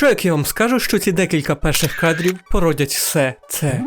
Що як я вам скажу, що ці декілька перших кадрів породять все це.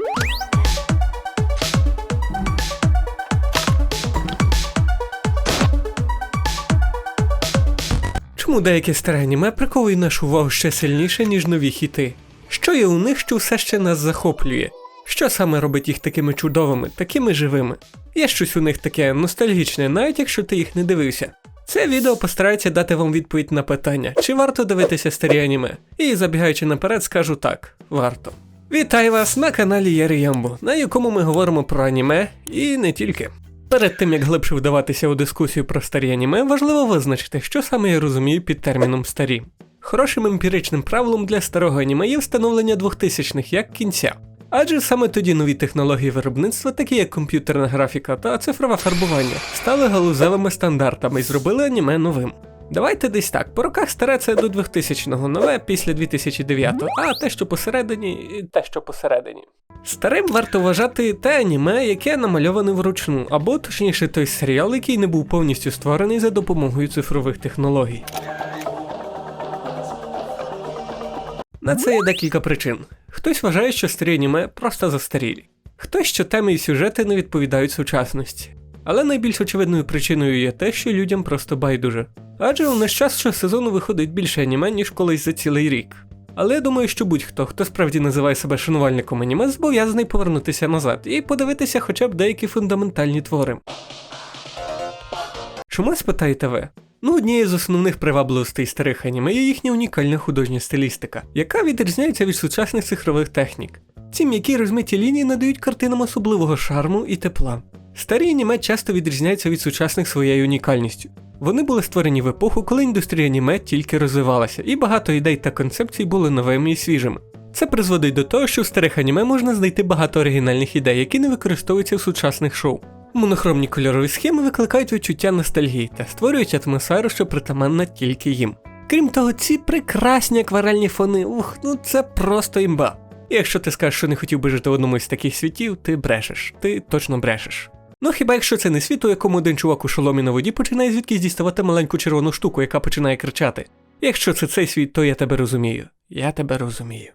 Чому деякі старе аніме приковують нашу увагу ще сильніше, ніж нові хіти? Що є у них, що все ще нас захоплює? Що саме робить їх такими чудовими, такими живими? Є щось у них таке ностальгічне, навіть якщо ти їх не дивився. Це відео постарається дати вам відповідь на питання, чи варто дивитися старі аніме. І забігаючи наперед, скажу так: варто. Вітаю вас на каналі Яри Ямбо, на якому ми говоримо про аніме і не тільки. Перед тим як глибше вдаватися у дискусію про старі аніме, важливо визначити, що саме я розумію під терміном старі. Хорошим емпіричним правилом для старого аніме є встановлення 2000-х як кінця. Адже саме тоді нові технології виробництва, такі як комп'ютерна графіка та цифрове фарбування, стали галузевими стандартами і зробили аніме новим. Давайте десь так, по роках старе це до 2000-го, нове після 2009-го, а те, що посередині, те, що посередині. Старим варто вважати те аніме, яке намальоване вручну, або точніше той серіал, який не був повністю створений за допомогою цифрових технологій. На це є декілька причин. Хтось вважає, що старі аніме просто застарілі. Хтось, що теми і сюжети не відповідають сучасності. Але найбільш очевидною причиною є те, що людям просто байдуже. Адже у наш час щосезону виходить більше аніме, ніж колись за цілий рік. Але я думаю, що будь-хто, хто справді називає себе шанувальником аніме, зобов'язаний повернутися назад і подивитися хоча б деякі фундаментальні твори. Чому спитаєте ви? Ну, однією з основних привабливостей старих аніме є їхня унікальна художня стилістика, яка відрізняється від сучасних цифрових технік. Ці м'які розмиті лінії надають картинам особливого шарму і тепла. Старі аніме часто відрізняються від сучасних своєю унікальністю. Вони були створені в епоху, коли індустрія аніме тільки розвивалася, і багато ідей та концепцій були новими і свіжими. Це призводить до того, що в старих аніме можна знайти багато оригінальних ідей, які не використовуються в сучасних шоу. Монохромні кольорові схеми викликають відчуття ностальгії та створюють атмосферу, що притаманна тільки їм. Крім того, ці прекрасні акварельні фони, ух, ну це просто імба. І якщо ти скажеш, що не хотів би жити в одному з таких світів, ти брешеш, ти точно брешеш. Ну хіба якщо це не світ, у якому один чувак у шоломі на воді починає звідкись діставати маленьку червону штуку, яка починає кричати. Якщо це цей світ, то я тебе розумію. Я тебе розумію.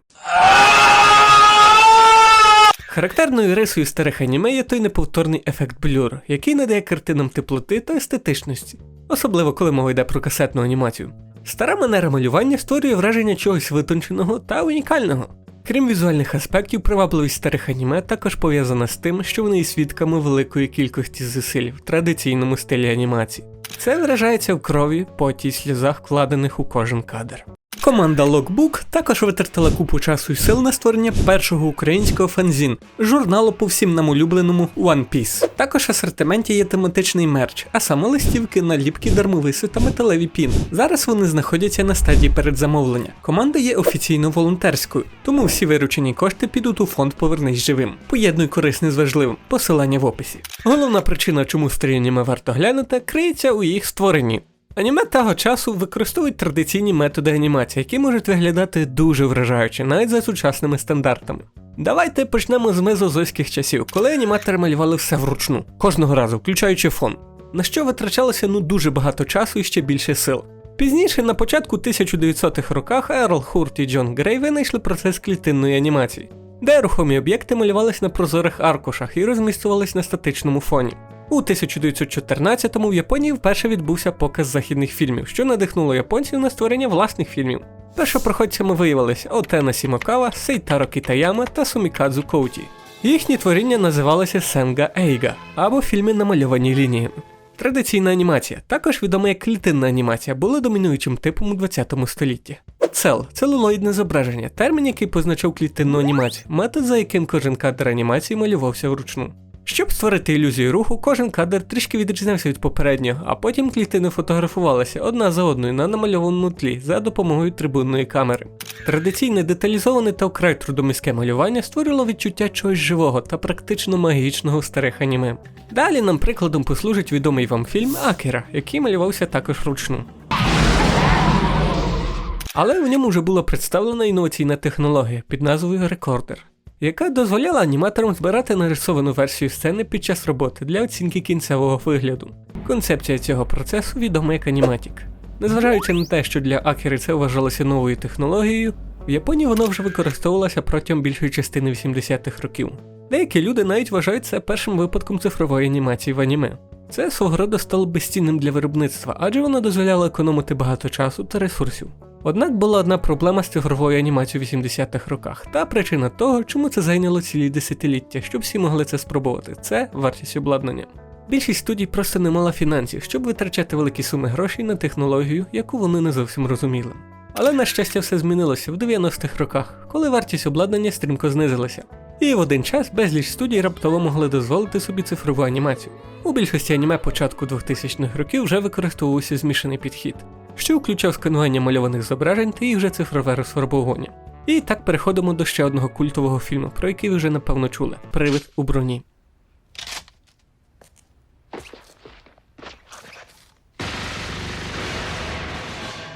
Характерною рисою старих аніме є той неповторний ефект блюр, який надає картинам теплоти та естетичності, особливо коли мова йде про касетну анімацію. Стара манера малювання створює враження чогось витонченого та унікального. Крім візуальних аспектів, привабливість старих аніме також пов'язана з тим, що вони є свідками великої кількості зусиль в традиційному стилі анімації. Це виражається в крові, поті й сльозах, вкладених у кожен кадр. Команда Logbook також витратила купу часу і сил на створення першого українського фанзін журналу по всім нам улюбленому One Piece. Також в асортименті є тематичний мерч, а саме листівки, наліпки, дармовиси та металеві пін. Зараз вони знаходяться на стадії передзамовлення. Команда є офіційно волонтерською, тому всі виручені кошти підуть у фонд Повернись живим. Поєднуй корисне з важливим. Посилання в описі. Головна причина, чому старі варто глянути, криється у їх створенні. Аніме того часу використовують традиційні методи анімації, які можуть виглядати дуже вражаюче, навіть за сучасними стандартами. Давайте почнемо з мезозойських часів, коли аніматори малювали все вручну, кожного разу, включаючи фон, на що витрачалося ну дуже багато часу і ще більше сил. Пізніше, на початку 1900-х роках, Ерл Хурт і Джон Грей винайшли процес клітинної анімації, де рухомі об'єкти малювались на прозорих аркушах і розмістувались на статичному фоні. У 1914-му в Японії вперше відбувся показ західних фільмів, що надихнуло японців на створення власних фільмів. Першопроходцями виявилися Отена Сімокава, Сейтаро Кітаяма та Сумікадзу Коуті. Їхні творіння називалися Сенга Ейга або фільми намальовані лініями. Традиційна анімація, також відома як клітинна анімація, була домінуючим типом у 20 столітті. Цел целулоїдне зображення, термін, який позначав клітинну анімацію, метод, за яким кожен кадр анімації малювався вручну. Щоб створити ілюзію руху, кожен кадр трішки відрізнявся від попереднього, а потім клітини фотографувалися одна за одною на намальованому тлі за допомогою трибунної камери. Традиційне деталізоване та вкрай трудоміське малювання створило відчуття чогось живого та практично магічного в старих аніме. Далі нам прикладом послужить відомий вам фільм Акера, який малювався також вручну. Але в ньому вже була представлена інноваційна технологія під назвою рекордер яка дозволяла аніматорам збирати нарисовану версію сцени під час роботи для оцінки кінцевого вигляду. Концепція цього процесу відома як аніматік. Незважаючи на те, що для Акери це вважалося новою технологією, В Японії воно вже використовувалося протягом більшої частини 80-х років. Деякі люди навіть вважають це першим випадком цифрової анімації в аніме. Це свого роду стало безцінним для виробництва, адже воно дозволяло економити багато часу та ресурсів. Однак була одна проблема з цифровою анімацією в 80-х роках, та причина того, чому це зайняло цілі десятиліття, щоб всі могли це спробувати, це вартість обладнання. Більшість студій просто не мала фінансів, щоб витрачати великі суми грошей на технологію, яку вони не зовсім розуміли. Але на щастя все змінилося в 90-х роках, коли вартість обладнання стрімко знизилася. І в один час безліч студій раптово могли дозволити собі цифрову анімацію. У більшості аніме початку 2000-х років вже використовувався змішаний підхід, що включав сканування мальованих зображень та їх вже цифрове розфарбовування. І так переходимо до ще одного культового фільму, про який ви вже напевно чули Привид у броні.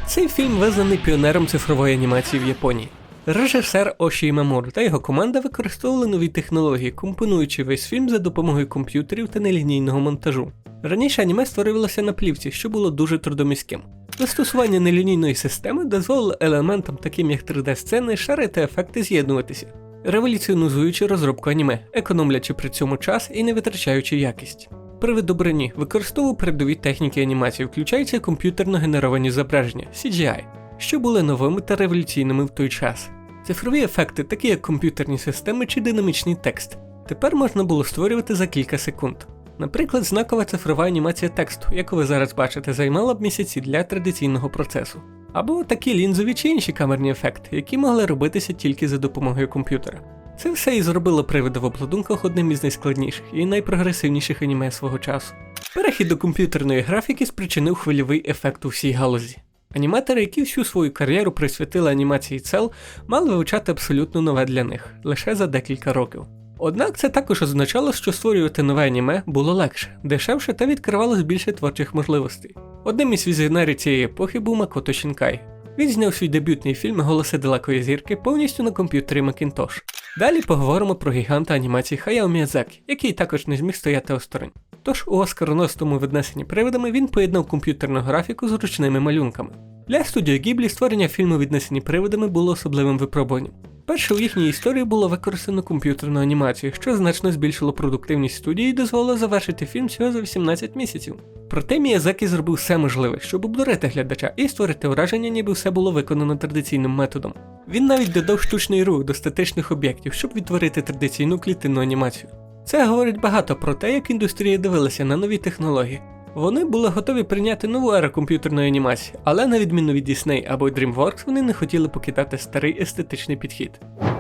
Цей фільм визнаний піонером цифрової анімації в Японії. Режисер Оші Імамур та його команда використовували нові технології, компонуючи весь фільм за допомогою комп'ютерів та нелінійного монтажу. Раніше аніме створювалося на плівці, що було дуже трудоміським. Застосування нелінійної системи дозволило елементам, таким як 3D-сцени, шари та ефекти з'єднуватися, революціонізуючи розробку аніме, економлячи при цьому час і не витрачаючи якість. Привид у броні використовував передові техніки анімації, включаючи комп'ютерно генеровані зображення CGI, що були новими та революційними в той час. Цифрові ефекти, такі як комп'ютерні системи чи динамічний текст, тепер можна було створювати за кілька секунд. Наприклад, знакова цифрова анімація тексту, яку ви зараз бачите, займала б місяці для традиційного процесу. Або такі лінзові чи інші камерні ефекти, які могли робитися тільки за допомогою комп'ютера. Це все і зробило привида в обладунках одним із найскладніших і найпрогресивніших аніме свого часу. Перехід до комп'ютерної графіки спричинив хвильовий ефект у всій галузі. Аніматори, які всю свою кар'єру присвятили анімації цел, мали вивчати абсолютно нове для них лише за декілька років. Однак це також означало, що створювати нове аніме було легше, дешевше та відкривалось більше творчих можливостей. Одним із візіонерів цієї епохи був Макото Шінкай. Він зняв свій дебютний фільм Голоси далекої зірки повністю на комп'ютері Macintosh. Далі поговоримо про гіганта анімації Хаяо Міядзакі, який також не зміг стояти осторонь. Тож у оскароностому віднесенні привидами він поєднав комп'ютерну графіку з ручними малюнками. Для студії Гіблі створення фільму віднесені привидами було особливим випробуванням. Перше у їхній історії було використано комп'ютерну анімацію, що значно збільшило продуктивність студії і дозволило завершити фільм всього за 18 місяців. Проте Міязакі зробив все можливе, щоб обдурити глядача і створити враження, ніби все було виконано традиційним методом. Він навіть додав штучний рух до статичних об'єктів, щоб відтворити традиційну клітинну анімацію. Це говорить багато про те, як індустрія дивилася на нові технології. Вони були готові прийняти нову еру комп'ютерної анімації, але на відміну від Disney або DreamWorks, вони не хотіли покидати старий естетичний підхід.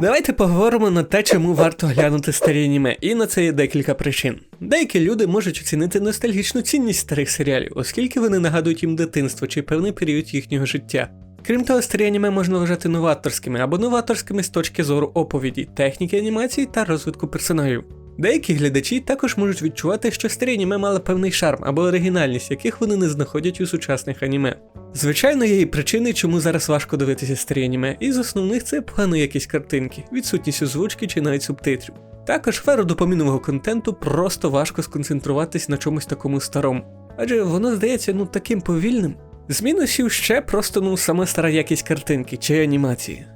Давайте поговоримо на те, чому варто глянути старі аніме, і на це є декілька причин. Деякі люди можуть оцінити ностальгічну цінність старих серіалів, оскільки вони нагадують їм дитинство чи певний період їхнього життя. Крім того, старі аніме можна вважати новаторськими або новаторськими з точки зору оповіді, техніки анімації та розвитку персонажів. Деякі глядачі також можуть відчувати, що старі аніме мали певний шарм або оригінальність, яких вони не знаходять у сучасних аніме. Звичайно, є і причини, чому зараз важко дивитися старі аніме, і з основних це погана якість картинки, відсутність озвучки чи навіть субтитрів. Також феру допомінового контенту просто важко сконцентруватись на чомусь такому старому, адже воно здається ну таким повільним. З мінусів ще просто ну сама стара якість картинки чи анімації.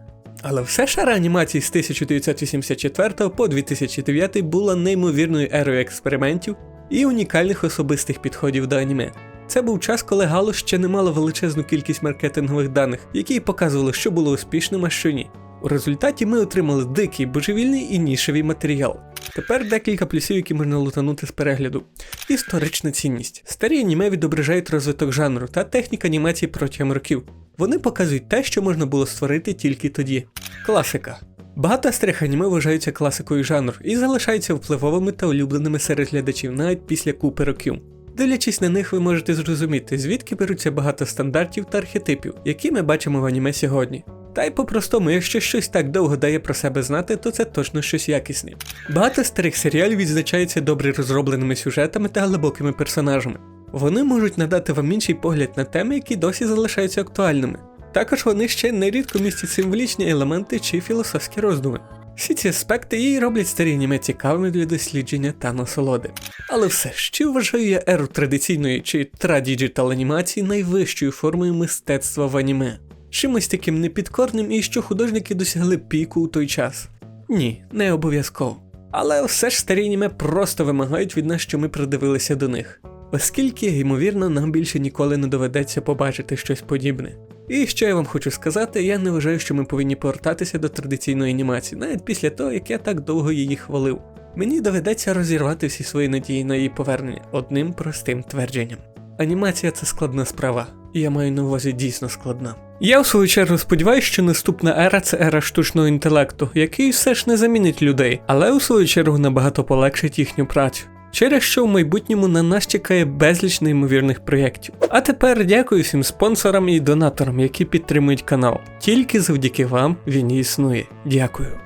Але все шара анімації з 1984 по 2009 була неймовірною ерою експериментів і унікальних особистих підходів до аніме. Це був час, коли Гало ще не мало величезну кількість маркетингових даних, які показували, що було успішним, а що ні. У результаті ми отримали дикий, божевільний і нішевий матеріал. Тепер декілька плюсів, які можна лутанути з перегляду. Історична цінність. Старі аніме відображають розвиток жанру та технік анімації протягом років. Вони показують те, що можна було створити тільки тоді. Класика. Багато старих аніме вважаються класикою жанру і залишаються впливовими та улюбленими серед глядачів навіть після купи років. Дивлячись на них, ви можете зрозуміти, звідки беруться багато стандартів та архетипів, які ми бачимо в аніме сьогодні. Та й по-простому, якщо щось так довго дає про себе знати, то це точно щось якісне. Багато старих серіалів відзначаються добре розробленими сюжетами та глибокими персонажами. Вони можуть надати вам інший погляд на теми, які досі залишаються актуальними. Також вони ще нерідко містять символічні елементи чи філософські роздуми. Всі ці аспекти її роблять старі аніме цікавими для дослідження та насолоди. Але все ж, чи вважаю я еру традиційної чи традіджитал анімації найвищою формою мистецтва в аніме? чимось таким непідкорним і що художники досягли піку у той час. Ні, не обов'язково. Але все ж старі аніме просто вимагають від нас, що ми придивилися до них. Оскільки, ймовірно, нам більше ніколи не доведеться побачити щось подібне. І що я вам хочу сказати, я не вважаю, що ми повинні повертатися до традиційної анімації, навіть після того, як я так довго її хвалив. Мені доведеться розірвати всі свої надії на її повернення одним простим твердженням. Анімація це складна справа, і я маю на увазі дійсно складна. Я в свою чергу сподіваюся, що наступна ера це ера штучного інтелекту, який все ж не замінить людей, але у свою чергу набагато полегшить їхню працю. Через що в майбутньому на нас чекає безліч неймовірних проєктів. А тепер дякую всім спонсорам і донаторам, які підтримують канал. Тільки завдяки вам він існує. Дякую.